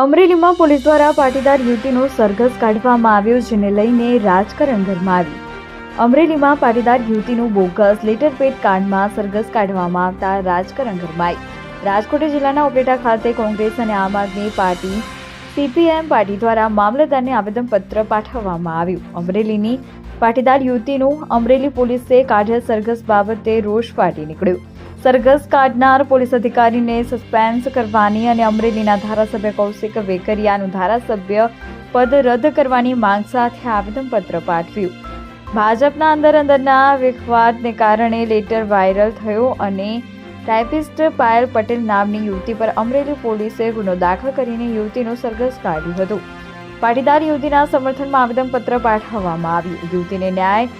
અમરેલીમાં પોલીસ દ્વારા પાટીદાર યુવતીનો સરઘસ કાઢવામાં આવ્યો જેને લઈને રાજકારણ ગરમાવ્યું અમરેલીમાં પાટીદાર યુવતીનું બોગસ લેટર પેડ કાર્ડમાં સરઘસ કાઢવામાં આવતા રાજકારણ ગરમાઈ રાજકોટ જિલ્લાના ઉપલેટા ખાતે કોંગ્રેસ અને આમ આદમી પાર્ટી સીપીએમ પાર્ટી દ્વારા મામલતદારને આવેદનપત્ર પાઠવવામાં આવ્યું. અમરેલીની પાટીદાર યુવતીનું અમરેલી પોલીસે કાઢેલ સરઘસ બાબતે રોષ ફાટી નીકળ્યું. સરઘસ કાઢનાર પોલીસ અધિકારીને સસ્પેન્સ કરવાની અને અમરેલીના ધારાસભ્ય કૌશિક વેકરિયાનું ધારાસભ્ય પદ રદ કરવાની માંગ સાથે આવેદનપત્ર પાઠવ્યું. ભાજપના અંદર અંદરના વિખવાદને કારણે લેટર વાયરલ થયો અને ટાઈપિસ્ટ પાયલ પટેલ નામની યુવતી પર અમરેલી પોલીસે ગુનો દાખલ કરીને યુવતીનું સરઘસ કાઢ્યું હતું. પાટીદાર યુવતીના સમર્થનમાં આવેદનપત્ર પાઠવવામાં આવ્યું. યુવતીને ન્યાય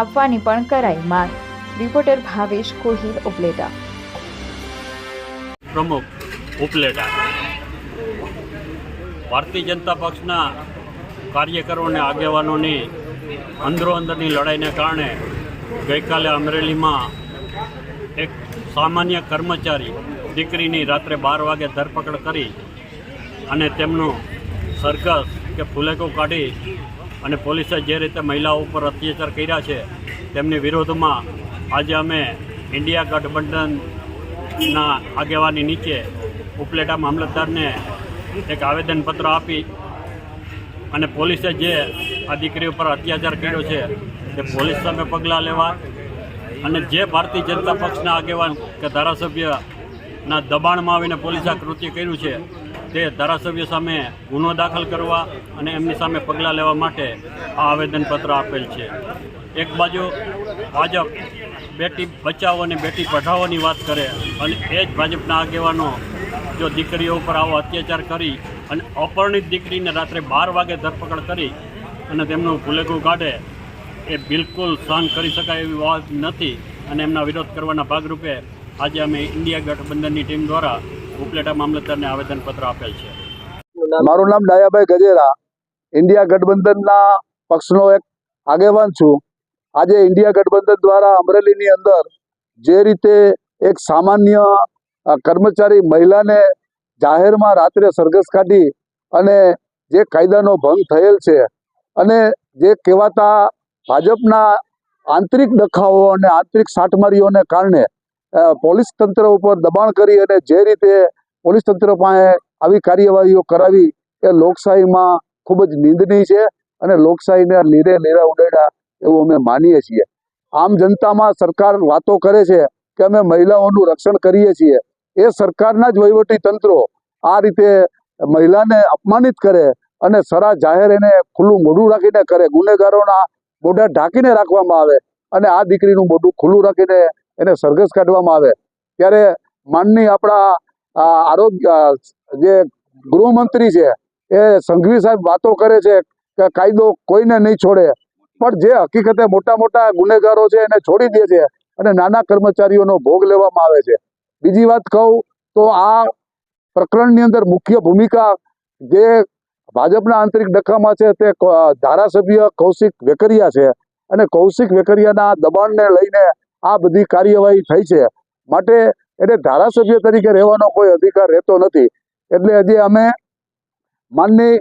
આપવાની પણ કરાઈ માંગ. રિપોર્ટર ભાવેશ કોહિર ઉપલેટા. પ્રમુખ ઉપલેટા. ભારતીય જનતા પક્ષના કાર્યકરો અને આગેવાનોની અંદરો અંદરની લડાઈને કારણે ગઈકાલે અમરેલીમાં એક સામાન્ય કર્મચારી દીકરીની રાત્રે બાર વાગે ધરપકડ કરી અને તેમનું સરઘસ કે ફુલેકો કાઢી અને પોલીસે જે રીતે મહિલાઓ ઉપર અત્યાચાર કર્યા છે, તેમની વિરોધમાં આજે અમે ઇન્ડિયા ગઠબંધનના આગેવાની નીચે ઉપલેટા મામલતદારને એક આવેદનપત્ર આપી અને પોલીસે જે આ દીકરી ઉપર અત્યાચાર કર્યો છે, તે પોલીસ સામે પગલાં લેવા અને જે ભારતીય જનતા પક્ષના આગેવાન કે ધારાસભ્યના દબાણમાં આવીને પોલીસે આ કૃત્ય કર્યું છે, તે ધારાસભ્ય સામે ગુનો દાખલ કરવા અને એમની સામે પગલાં લેવા માટે આ આવેદનપત્ર આપેલ છે. એક બાજુ ભાજપ બેટી બચાવો અને બેટી પઢાવવાની વાત કરે અને એ જ ભાજપના આગેવાનો જો દીકરીઓ ઉપર આવો અત્યાચાર કરી અને અપરણિત દીકરીને રાત્રે બાર વાગે ધરપકડ કરી અને તેમનું ભૂલેકું કાઢે, એ બિલકુલ સહન કરી શકાય એવી વાત નથી. અને એમના વિરોધ કરવાના ભાગરૂપે આજે અમે ઇન્ડિયા ગઠબંધનની ટીમ દ્વારા ઉપલેટા મામલતદારને આવેદનપત્ર આપેલ છે. મારું નામ ડાયાભાઈ ગજેરા. ઇન્ડિયા ગઠબંધનના પક્ષનો એક આગેવાન છું. આજે ઇન્ડિયા ગઠબંધન દ્વારા અમરેલીની અંદર જે રીતે એક સામાન્ય કર્મચારી મહિલાને જાહેરમાં રાત્રે સરઘસ કાઢી અને જે કાયદાનો ભંગ થયેલ છે અને જે કહેવાતા ભાજપના આંતરિક દખાવો અને આંતરિક સાટમારીઓને કારણે પોલીસ તંત્ર ઉપર દબાણ કરી અને જે રીતે પોલીસ તંત્ર પાસે આવી કાર્યવાહીઓ કરાવી, એ લોકશાહીમાં ખૂબ જ નિંદનીય છે અને લોકશાહીને લીરે લીરા ઉડાડ્યા એવું અમે માનીએ છીએ. આમ જનતામાં સરકાર વાતો કરે છે કે અમે મહિલાઓનું રક્ષણ કરીએ છીએ. એ સરકારના જ વહીવટી તંત્રો આ રીતે મહિલાને અપમાનિત કરે અને સરા જાહેર એને ખુલ્લું મોઢું રાખીને કરે. ગુનેગારોના મોઢા ઢાંકીને રાખવામાં આવે અને આ દીકરીનું મોઢું ખુલ્લું રાખીને એને સરઘસ કાઢવામાં આવે. ત્યારે માનની આપણા આરોગ્ય, જે ગૃહમંત્રી છે, એ સંઘવી સાહેબ વાતો કરે છે કે કાયદો કોઈને નહીં છોડે. પણ જે હકીકતે મોટા મોટા ગુનેગારો છે એને છોડી દે છે અને નાના કર્મચારીઓનો ભોગ લેવામાં આવે છે. બીજી વાત કહું તો આ પ્રકરણની અંદર મુખ્ય ભૂમિકા જે ભાજપના આંતરિક ડખામાં છે તે ધારાસભ્ય કૌશિક વેકરિયા છે અને કૌશિક વેકરિયાના દબાણને લઈને આ બધી કાર્યવાહી થઈ છે. માટે એને ધારાસભ્ય તરીકે રહેવાનો કોઈ અધિકાર રહેતો નથી. એટલે હજી અમે માનની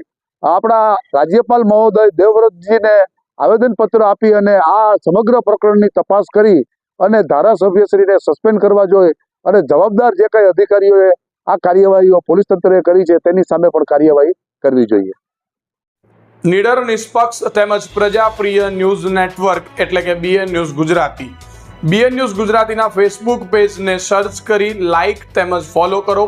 આપણા રાજ્યપાલ મહોદય દેવવ્રતજીને આવેદનપત્ર આપી અને આ સમગ્ર પ્રકરણની તપાસ કરી અને ધારાસભ્યશ્રીને સસ્પેન્ડ કરવા જોઈએ અને જવાબદાર જે કંઈ અધિકારીઓએ આ કાર્યવાહીઓ પોલીસ તંત્રએ કરી છે તેની સામે પણ કાર્યવાહી કરવી જોઈએ. નીડર, નિષ્પક્ષ તેમજ પ્રજાપ્રિય ન્યૂઝ નેટવર્ક એટલે કે BN news Gujarati. BN news ગુજરાતીના ફેસબુક પેજને સર્ચ કરી લાઇક તેમજ ફોલો કરો.